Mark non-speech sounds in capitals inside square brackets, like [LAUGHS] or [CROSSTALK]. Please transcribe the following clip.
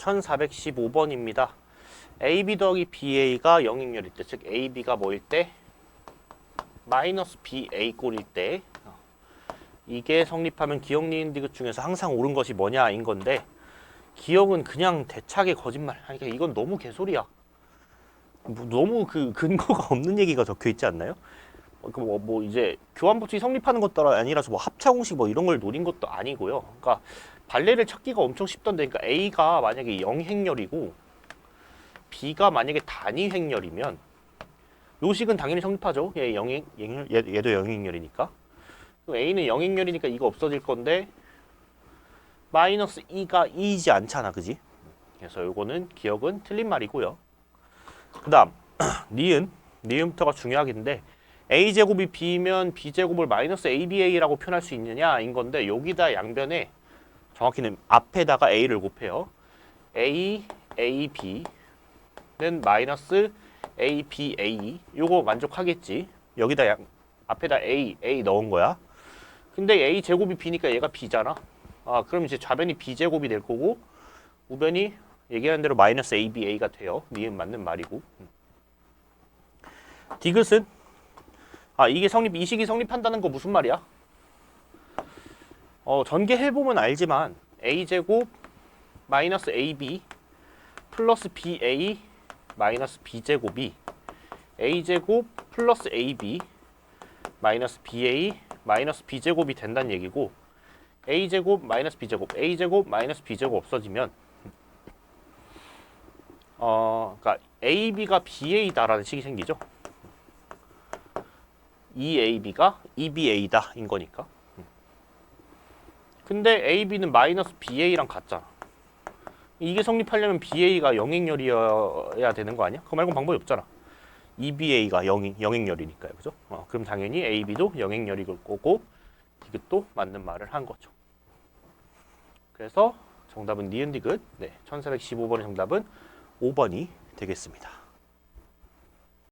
1415번입니다. AB 더하기 BA가 영행열일 때, 즉 AB가 뭐일 때? 마이너스 BA 꼴일 때 어, 이게 성립하면 기억 니은 디귿 중에서 항상 옳은 것이 뭐냐인 건데 기억은 그냥 대차게 거짓말 하니까 이건 너무 개소리야. 뭐 너무 그 근거가 [LAUGHS] 없는 얘기가 적혀 있지 않나요? 어, 그 뭐, 뭐 이제 교환법칙이 성립하는 것 따라 아니라서 뭐 합차 공식 뭐 이런 걸 노린 것도 아니고요. 그러니까 발레를 찾기가 엄청 쉽던데, 그러니까 A가 만약에 영행열이고 B가 만약에 단위행열이면 요식은 당연히 성립하죠. 얘 영행, 얘, 얘도 영행열이니까. 그럼 A는 영행열이니까 이거 없어질 건데 마이너스 2가 2이지 않잖아, 그지? 그래서 요거는 기억은 틀린 말이고요. 그 다음 [CLEARS THROAT] 니은 니은부터가 중요하긴데 a 제곱이 b면 b 제곱을 마이너스 aba라고 표현할 수 있느냐 인 건데 여기다 양변에 정확히는 앞에다가 a를 곱해요. a a b는 마이너스 a b a 요거 만족하겠지. 여기다 양 앞에다 a a 넣은 거야. 근데 a 제곱이 b니까 얘가 b잖아. 아 그럼 이제 좌변이 b 제곱이 될 거고 우변이 얘기하는 대로 마이너스 ABA가 돼요. 니은 맞는 말이고. 디귿은 아 이게 성립 이 식이 성립한다는 거 무슨 말이야? 어 전개해 보면 알지만 A 제곱 마이너스 AB 플러스 BA 마이너스 B 제곱이 A 제곱 플러스 AB 마이너스 BA 마이너스 B 제곱이 된다는 얘기고 A 제곱 마이너스 B 제곱 A 제곱 마이너스 B 제곱 없어지면 어, 그러니까 AB가 BA다라는 식이 생기죠. EAB가 EBA다 인 거니까. 근데 AB는 마이너스 BA랑 같잖아. 이게 성립하려면 BA가 영행열이어야 되는 거 아니야? 그거 말고 방법이 없잖아. EBA가 영행, 영행열이니까요. 그죠? 어, 그럼 당연히 AB도 영행열일 거고 디귿도 맞는 말을 한 거죠. 그래서 정답은 니은 디귿. 네, 1415번의 정답은 5번이 되겠습니다.